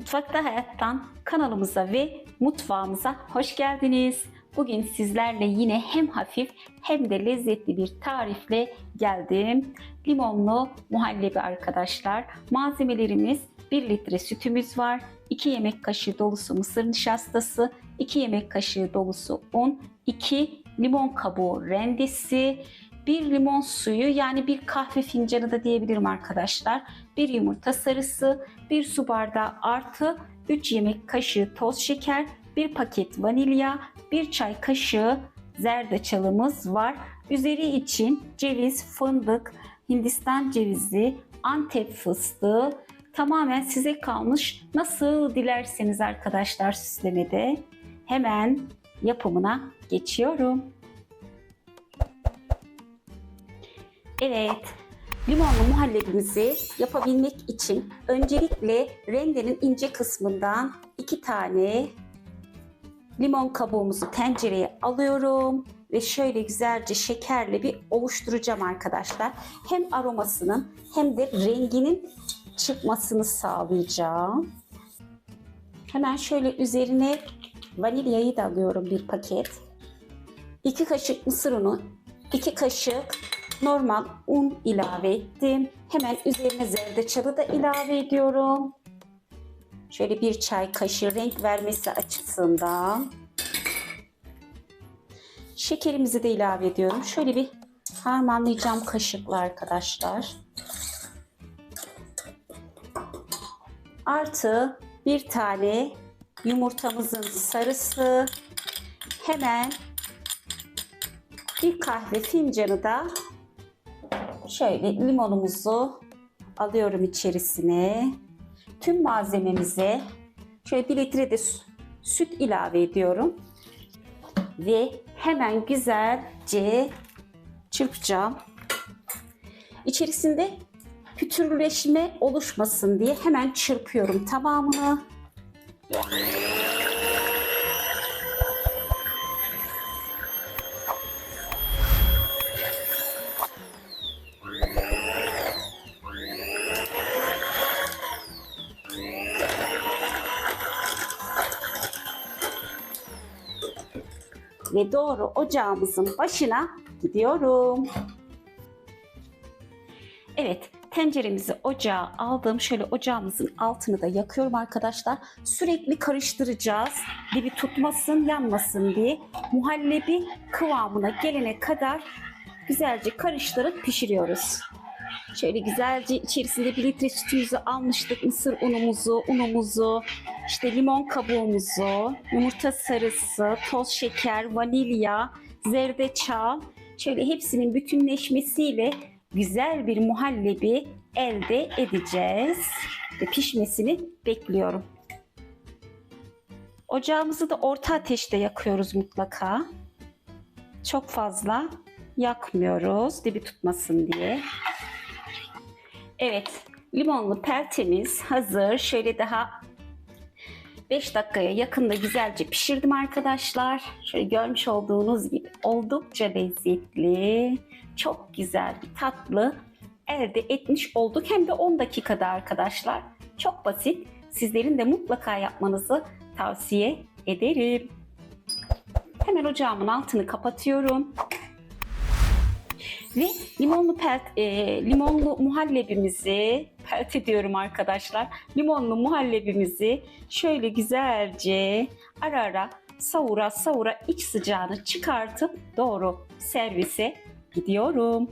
Mutfakta Hayattan kanalımıza ve mutfağımıza hoş geldiniz. Bugün sizlerle yine hem hafif hem de lezzetli bir tarifle geldim. Limonlu muhallebi arkadaşlar. Malzemelerimiz 1 litre sütümüz var. 2 yemek kaşığı dolusu mısır nişastası, 2 yemek kaşığı dolusu un, 2 limon kabuğu rendesi, 1 limon suyu yani bir kahve fincanı da diyebilirim arkadaşlar. 1 yumurta sarısı, 1 su bardağı artı 3 yemek kaşığı toz şeker, 1 paket vanilya, 1 çay kaşığı zerdeçalımız var. Üzeri için ceviz, fındık, hindistan cevizi, antep fıstığı tamamen size kalmış. Nasıl dilerseniz arkadaşlar süslemede hemen yapımına geçiyorum. Evet, limonlu muhallebimizi yapabilmek için öncelikle rendenin ince kısmından iki tane limon kabuğumuzu tencereye alıyorum ve şöyle güzelce şekerle bir oluşturacağım arkadaşlar. Hem aromasının hem de renginin çıkmasını sağlayacağım. Hemen şöyle üzerine vanilyayı da alıyorum bir paket. 2 kaşık mısır unu, 2 kaşık normal un ilave ettim. Hemen üzerine zerdeçalı da ilave ediyorum. Şöyle bir çay kaşığı renk vermesi açısından. Şekerimizi de ilave ediyorum. Şöyle bir harmanlayacağım kaşıkla arkadaşlar. Artı bir tane yumurtamızın sarısı. Hemen bir kahve fincanı da şöyle limonumuzu alıyorum içerisine. Tüm malzememize şöyle bir litre de süt ilave ediyorum. Ve hemen güzelce çırpacağım. İçerisinde pütürleşme oluşmasın diye hemen çırpıyorum tamamını. Ve doğru ocağımızın başına gidiyorum. Evet, tenceremizi ocağa aldım. Şöyle ocağımızın altını da yakıyorum arkadaşlar. Sürekli karıştıracağız. Dibi tutmasın, yanmasın diye. Muhallebi kıvamına gelene kadar güzelce karıştırıp pişiriyoruz. Şöyle güzelce içerisinde bir litre sütümüzü almıştık. Mısır unumuzu, unumuzu, işte limon kabuğumuzu, yumurta sarısı, toz şeker, vanilya, zerdeçal. Şöyle hepsinin bütünleşmesiyle güzel bir muhallebi elde edeceğiz. Ve pişmesini bekliyorum. Ocağımızı da orta ateşte yakıyoruz mutlaka. Çok fazla yakmıyoruz dibi tutmasın diye. Evet, limonlu peltemiz hazır. Şöyle daha 5 dakikaya yakında güzelce pişirdim arkadaşlar. Şöyle görmüş olduğunuz gibi oldukça lezzetli, çok güzel bir tatlı elde etmiş olduk. Hem de 10 dakikada arkadaşlar. Çok basit. Sizlerin de mutlaka yapmanızı tavsiye ederim. Hemen ocağımın altını kapatıyorum. Ve limonlu pelt, e, limonlu muhallebimizi pelt ediyorum arkadaşlar. Limonlu muhallebimizi şöyle güzelce ara ara savura savura iç sıcağını çıkartıp doğru servise gidiyorum.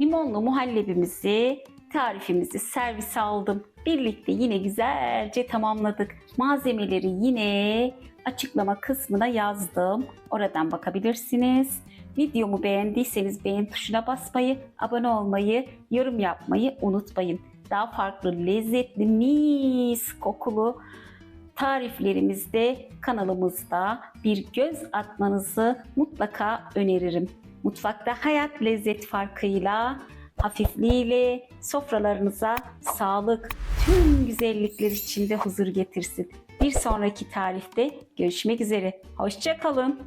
Limonlu muhallebimizi, tarifimizi servise aldım. Birlikte yine güzelce tamamladık. Malzemeleri yine açıklama kısmına yazdım. Oradan bakabilirsiniz. Videomu beğendiyseniz beğen tuşuna basmayı, abone olmayı, yorum yapmayı unutmayın. Daha farklı lezzetli, mis kokulu tariflerimizde kanalımızda bir göz atmanızı mutlaka öneririm. Mutfakta hayat lezzet farkıyla, hafifliğiyle sofralarınıza sağlık, tüm güzellikler içinde huzur getirsin. Bir sonraki tarifte görüşmek üzere. Hoşçakalın.